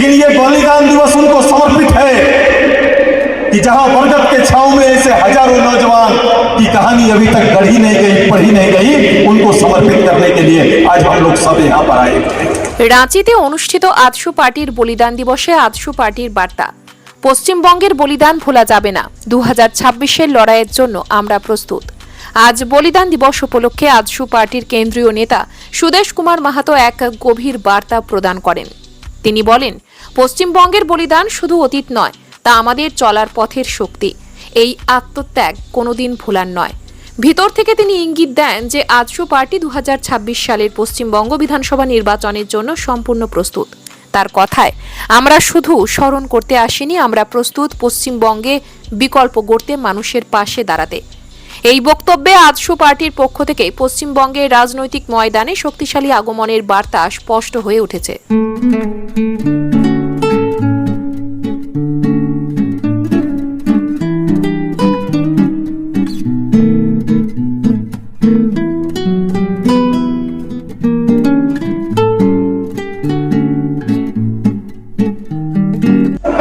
लेकिन ये बलिदान दिवस उनको समर्पित है कि जहां बरगद के छाव में ऐसे हजारों नौजवान की कहानी अभी तक गढ़ी नहीं गई पढ़ी नहीं गई उनको समर्पित करने के लिए आज हम लोग सब यहाँ पर आए हैं রাঁচিতে অনুষ্ঠিত আদশু পার্টির বলিদান দিবসে আদশু পার্টির বার্তা পশ্চিমবঙ্গের বলিদান ভোলা যাবে না দু হাজার ছাব্বিশের লড়াইয়ের জন্য আমরা প্রস্তুত আজ বলিদান দিবস উপলক্ষে আদশু পার্টির কেন্দ্রীয় নেতা সুদেশ কুমার মাহাতো এক গভীর বার্তা প্রদান করেন তিনি বলেন, পশ্চিমবঙ্গের বলিদান শুধু অতীত নয়, তা আমাদের চলার পথের শক্তি। এই আত্মত্যাগ কোনোদিন ভোলার নয়। ভিতর থেকে তিনি ইঙ্গিত দেন যে আজশু পার্টি দু হাজার ছাব্বিশ সালের পশ্চিমবঙ্গ বিধানসভা নির্বাচনের জন্য সম্পূর্ণ প্রস্তুত। তার কথায়, আমরা শুধু স্মরণ করতে আসিনি, আমরা প্রস্তুত পশ্চিমবঙ্গে বিকল্প গড়তে মানুষের পাশে দাঁড়াতে। এই বক্তব্যে আজশু পার্টির পক্ষ থেকে পশ্চিমবঙ্গের রাজনৈতিক ময়দানে শক্তিশালী আগমনের বার্তা স্পষ্ট হয়ে উঠেছে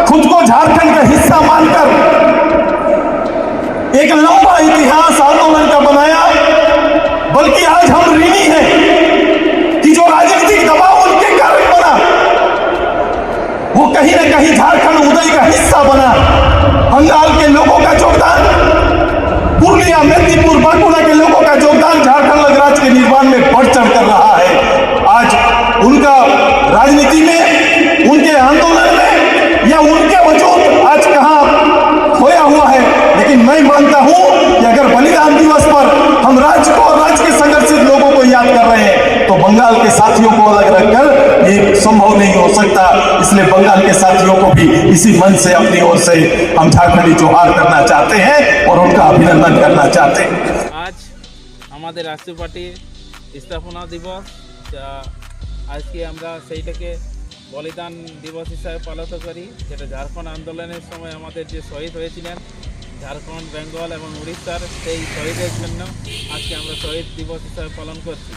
खुद को झारखंड का हिस्सा मानकर एक लंबा इतिहास आंदोलन का बनाया बल्कि आज हम ऋणी हैं। कि जो राजनीतिक दबाव उनके कारण बना, वो कहीं ना कहीं झारखंड उदय का हिस्सा बना। बंगाल के लोगों का योगदान पूर्णिया, मेदिनीपुर, बांकुड़ा के लोगों का योगदान झारखंड गणराज्य के निर्माण में बढ़ चढ़ कर रहा है। आज उनका राजनीति में, उनके आंदोलन में, या उनके वजूद आज कहाँ खोया हुआ है लेकिन मैं मानता हूँ कि अगर बलिदान दिवस पर हम राज्य को और राज्य के संघर्षित लोगों को याद कर रहे हैं तो बंगाल के साथियों को अलग रखकर ये संभव नहीं हो सकता इसलिए बंगाल के साथियों को भी इसी मन से अपनी ओर से हम झारखंडी जोहार करना चाहते हैं और उनका अभिनंदन करना चाहते हैं আজ আমাদের রাষ্ট্রীয় পার্টির স্থাপনা দিবস যা আজকে আমরা সেইটাকে বলিদান দিবস হিসাবে পালিত করি যেটা ঝাড়খণ্ড আন্দোলনের সময় আমাদের যে শহীদ হয়েছিলেন ঝাড়খণ্ড বেঙ্গল এবং উড়িষ্যার সেই শহীদের জন্য আজকে আমরা শহীদ দিবস হিসাবে পালন করছি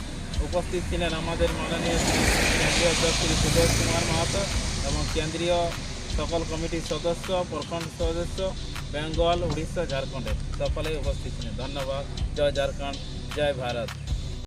উপস্থিত ছিলেন আমাদের মাননীয় কেন্দ্রীয় অধ্যক্ষ শ্রী সুদেশ কুমার মাহাতো এবং কেন্দ্রীয় সকল কমিটির সদস্য, প্রখণ্ড সদস্য, বেঙ্গল, উড়িষ্যা ঝাড়খণ্ডের সকলেই উপস্থিত ছিলেন। ধন্যবাদ। জয় ঝাড়খণ্ড, জয় ভারত।